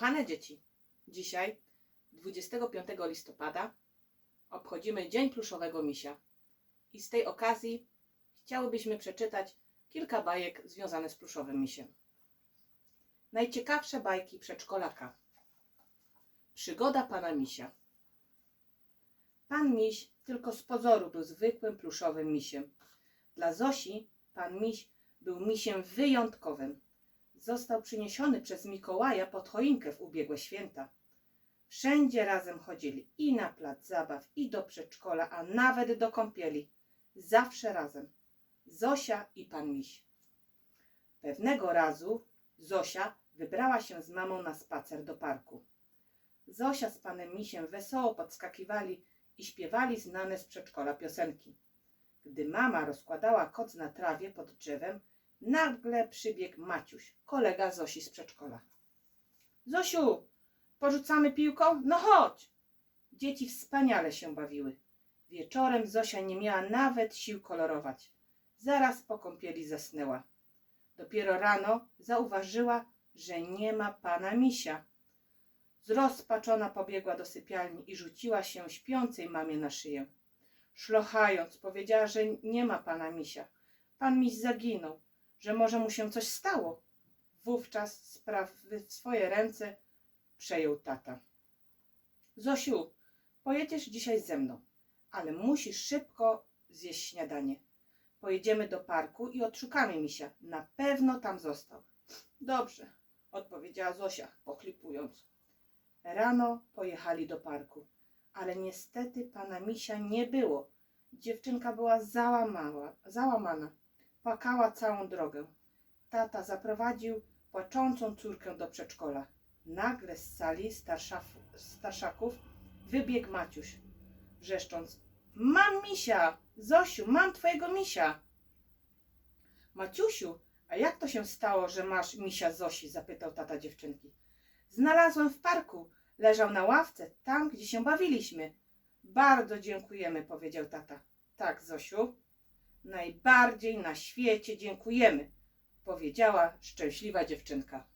Kochane dzieci, dzisiaj, 25 listopada, obchodzimy Dzień Pluszowego Misia. I z tej okazji chciałybyśmy przeczytać kilka bajek związanych z pluszowym misiem. Najciekawsze bajki przedszkolaka. Przygoda pana misia. Pan miś tylko z pozoru był zwykłym pluszowym misiem. Dla Zosi pan miś był misiem wyjątkowym. Został przyniesiony przez Mikołaja pod choinkę w ubiegłe święta. Wszędzie razem chodzili i na plac zabaw, i do przedszkola, a nawet do kąpieli. Zawsze razem. Zosia i pan miś. Pewnego razu Zosia wybrała się z mamą na spacer do parku. Zosia z panem misiem wesoło podskakiwali i śpiewali znane z przedszkola piosenki. Gdy mama rozkładała koc na trawie pod drzewem, nagle przybiegł Maciuś, kolega Zosi z przedszkola. Zosiu, porzucamy piłką? No chodź! Dzieci wspaniale się bawiły. Wieczorem Zosia nie miała nawet sił kolorować. Zaraz po kąpieli zasnęła. Dopiero rano zauważyła, że nie ma pana misia. Zrozpaczona pobiegła do sypialni i rzuciła się śpiącej mamie na szyję. Szlochając, powiedziała, że nie ma pana misia. Pan miś zaginął, że może mu się coś stało. Wówczas sprawy w swoje ręce przejął tata. Zosiu, pojedziesz dzisiaj ze mną, ale musisz szybko zjeść śniadanie. Pojedziemy do parku i odszukamy misia. Na pewno tam został. Dobrze, odpowiedziała Zosia, pochlipując. Rano pojechali do parku, ale niestety pana misia nie było. Dziewczynka była załamała, załamana. Płakała całą drogę. Tata zaprowadził płaczącą córkę do przedszkola. Nagle z sali starszaf- starszaków wybiegł Maciuś, wrzeszcząc: Mam misia! Zosiu, mam twojego misia! Maciusiu, a jak to się stało, że masz misia Zosi? zapytał tata dziewczynki. Znalazłem w parku. Leżał na ławce, tam, gdzie się bawiliśmy. Bardzo dziękujemy, powiedział tata. Tak, Zosiu, najbardziej na świecie dziękujemy, powiedziała szczęśliwa dziewczynka.